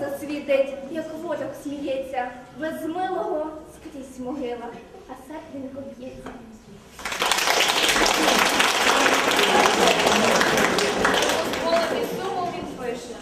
зацвітить, як водок сміється, без милого скрізь могила, а серденько б'ється. Голодний сумом він пише.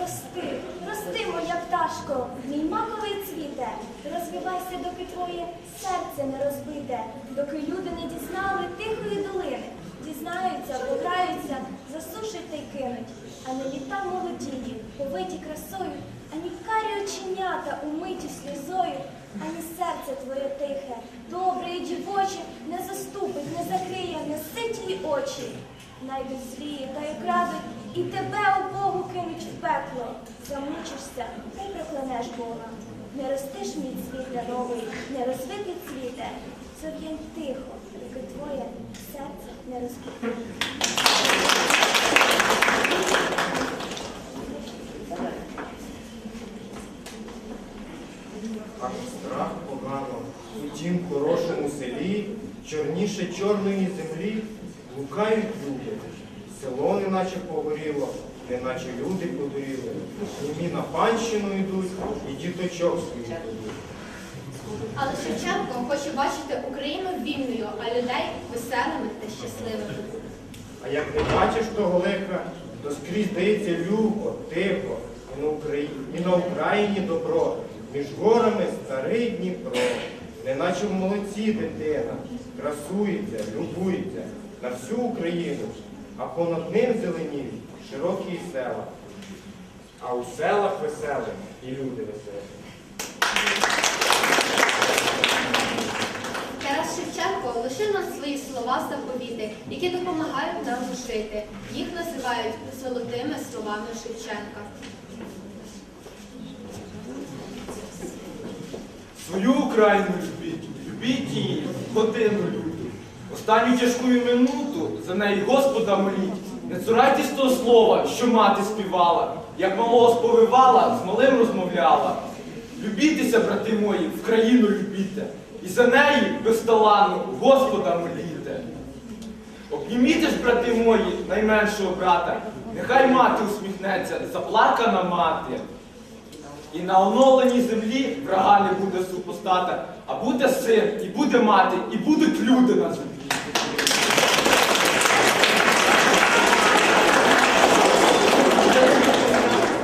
Рости, рости, моя пташко, мій маковий цвіте, розвивайся, доки твоє серце не розбите, доки люди не дізнали тихої долини, дізнаються, пограються, засушать та й кинуть, а не літа молодії, повиті красою, ані карі оченята, умиті сльозою, ані серце твоє тихе, добре і дівоче, не заступить, не закриє, не ситі очі. Найдуть злі та й крадуть, і тебе у Богу кинуть в пекло. Замучишся та й проклянеш Бога. Не ростиш мій цвіте новий, не розвити цвіте, сов'янь тихо, доки твоє серце не розквітне. Чорної землі, лукають люди. Село неначе погоріло, неначе люди подуріли. Німі на панщину йдуть і діточок своїх ведуть. Але Шевченко хоче бачити Україну вільною, а людей веселими та щасливими. А як не бачиш того лиха, то скрізь здається любо, тихо, і на Україні, і на Україні добро, між горами старий Дніпро, неначе в молодці дитина, красується, любується на всю Україну, а понад ним зеленіють широкі села. А у селах веселих і люди веселі. Тарас Шевченко лишив нам свої слова заповіти, які допомагають нам жити. Їх називають золотими словами Шевченка. Свою Україну любіть, любіть її, годину люту. Останню тяжку минуту за неї Господа моліть. Не цурайтесь того слова, що мати співала, як малого сповивала, з малим розмовляла. Любітеся, брати мої, в країну любіте, і за неї безталанно Господа моліте. Обніміте ж, брати мої, найменшого брата, нехай мати усміхнеться, заплакана мати. І на оновленій землі врага не буде супостата, а буде син, і буде мати, і будуть люди на землі.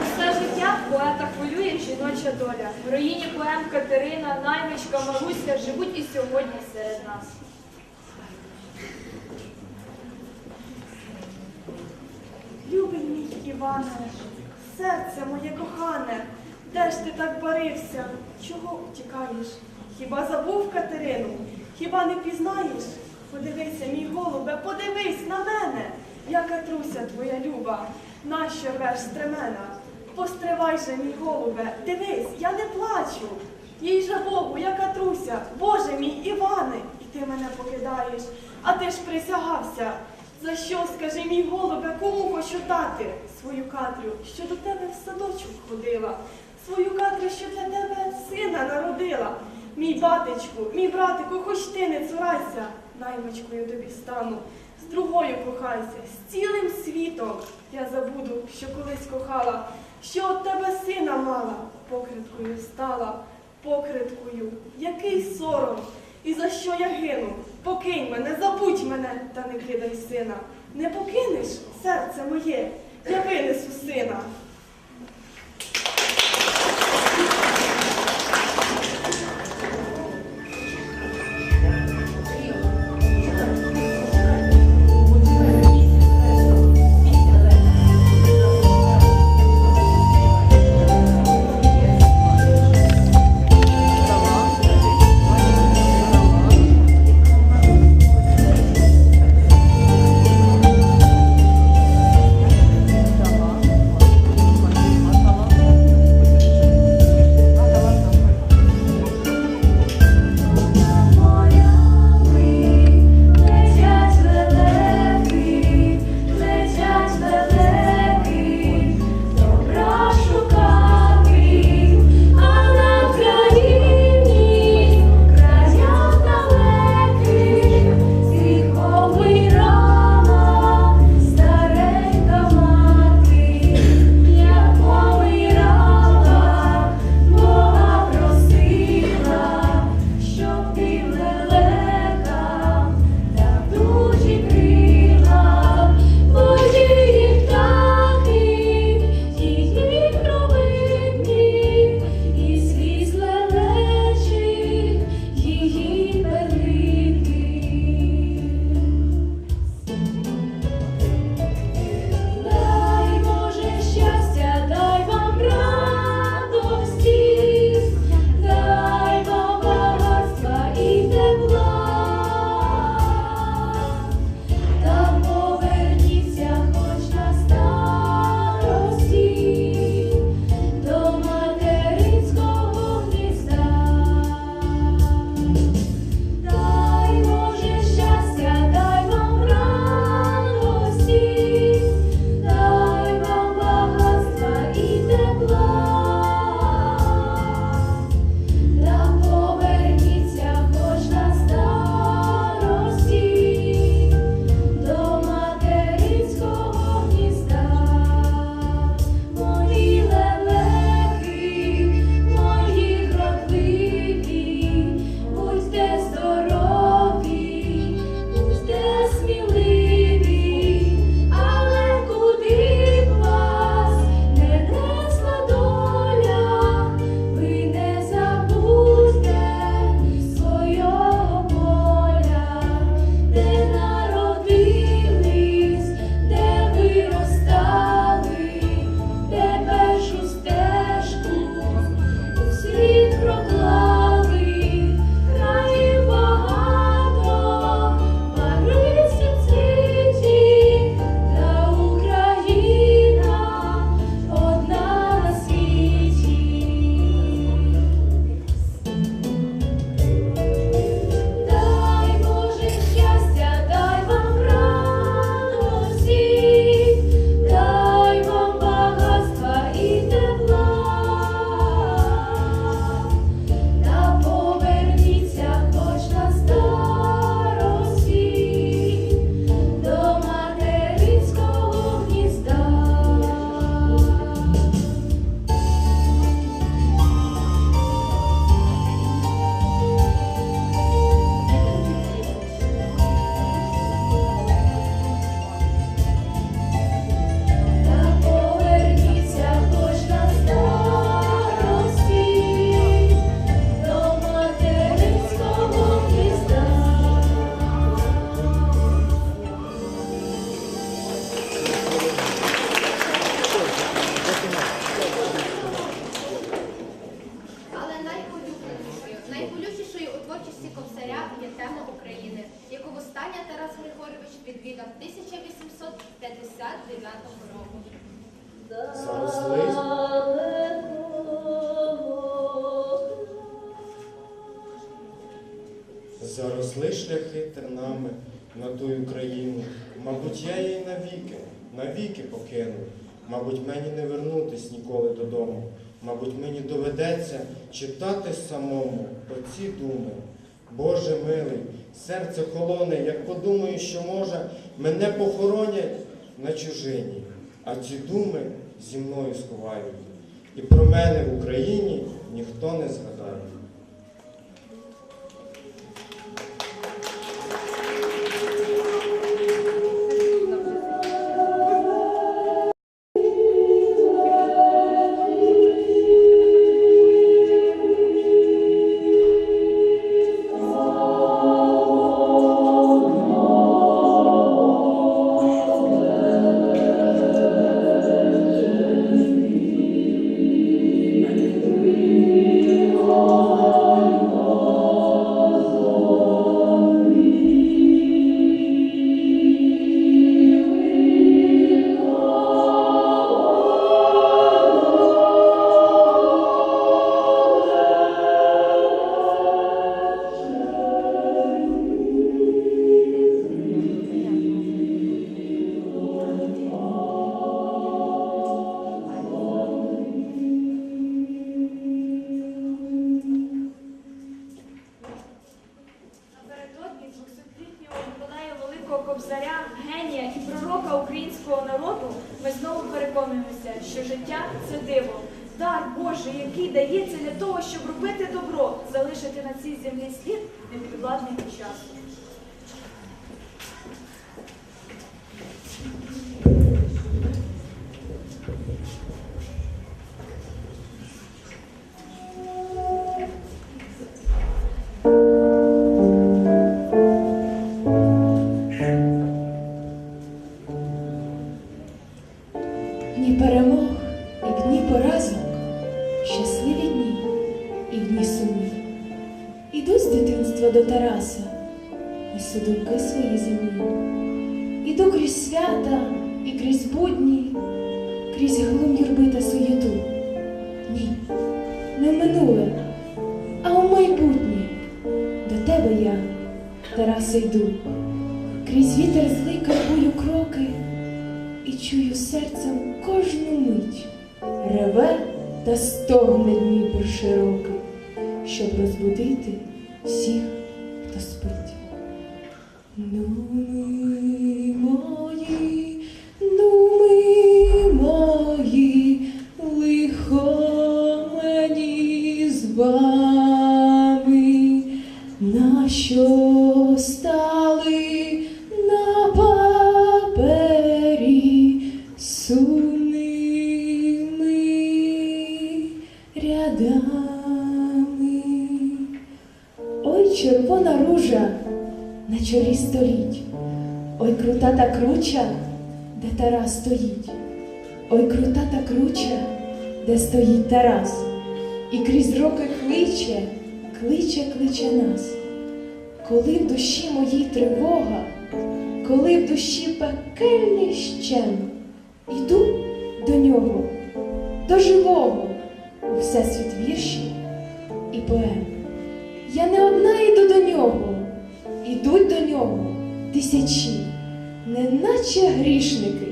Все життя поета хвилює жіноча доля. Героїні поем Катерина, наймичка, Маруся живуть і сьогодні серед нас. Любий мій Іване, серце моє кохане, де ж ти так барився? Чого втікаєш? Хіба забув Катерину? Хіба не пізнаєш? Подивися, мій голубе, подивись на мене, я Катруся твоя люба, нащо рвеш стремена? Постривай же, мій голубе, дивись, я не плачу. Їй же Богу, я Катруся, Боже мій Іване, і ти мене покидаєш, а ти ж присягався. За що, скажи мій голубе, кому хочу дати свою Катрю, що до тебе в садочок ходила, свою Катрю, що для тебе сина народила. Мій батечку, мій братику, хоч ти не цурайся, наймичкою тобі стану, з другою кохайся, з цілим світом я забуду, що колись кохала, що от тебе сина мала, покриткою стала, покриткою, який сором. І за що я гину? Покинь мене, забудь мене, та не кидай сина. Не покинеш серце моє, я винесу сина. Україну. Мабуть, я її навіки, навіки покину. Мабуть, мені не вернутись ніколи додому. Мабуть, мені доведеться читати самому оці думи. Боже милий, серце холоне, як подумаю, що може, мене похоронять на чужині, а ці думи зі мною сховають. І про мене в Україні ніхто не згадає. Українського народу, ми знову переконуємося, що життя це диво. Дар Божий, який дається для того, щоб робити добро, залишити на цій землі слід непідладний часу. Юрби суєту. Ні, не в минуле, а у майбутнє. До тебе я, Тарасе, йду. Крізь вітер злий карбую кроки і чую серцем кожну мить. Реве та стогне Дніпр широкий, щоб розбудити всіх, круча, де Тарас стоїть, ой, крута та круча, де стоїть Тарас, і крізь роки кличе, кличе, кличе нас. Коли в душі моїй тривога, коли в душі пекельний щем, йду до нього, до живого, у всесвіт віршів і поем. Я не одна йду до нього, ідуть до нього тисячі, неначе грішники,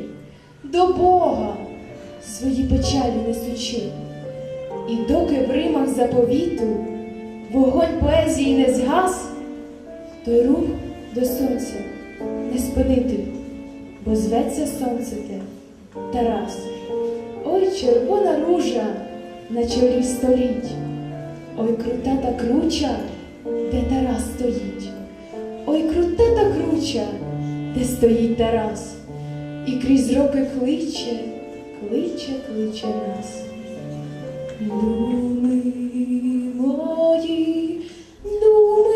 до Бога свої печалі несучи. І доки в римах заповіту вогонь поезії не згас, той рух до сонця не спинити, бо зветься сонце те Тарас. Ой, червона ружа на чолі століть, ой, крута та круча, де Тарас стоїть, ой, крута та круча, де стоїть Тарас, і крізь роки кличе, кличе, кличе нас. Думи мої, думи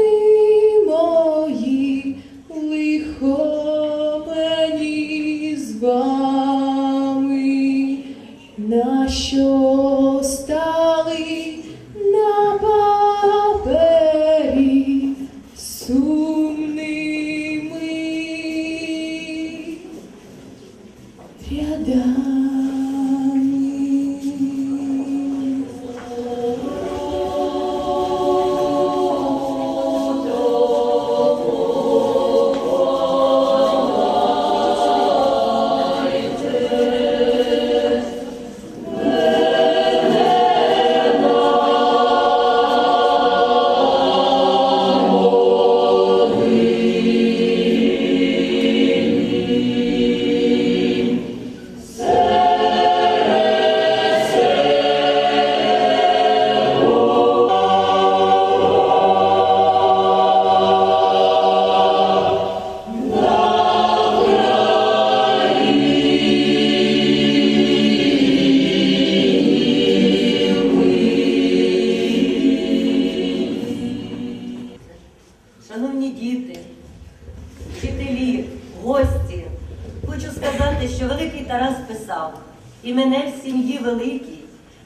мене в сім'ї великій,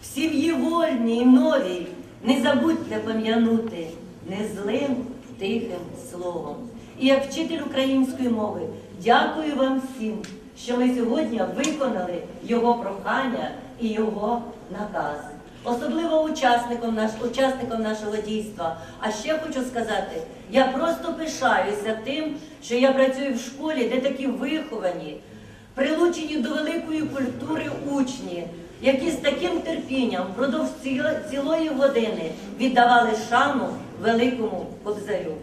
в сім'ї вольній і новій, не забудьте пом'янути незлим тихим словом. І як вчитель української мови, дякую вам всім, що ми сьогодні виконали його прохання і його наказ. Особливо учасникам, наш, учасникам нашого дійства. А ще хочу сказати, я просто пишаюся тим, що я працюю в школі, де такі виховані, прилучені до великої культури учні, які з таким терпінням впродовж цілої години віддавали шану великому кобзарю.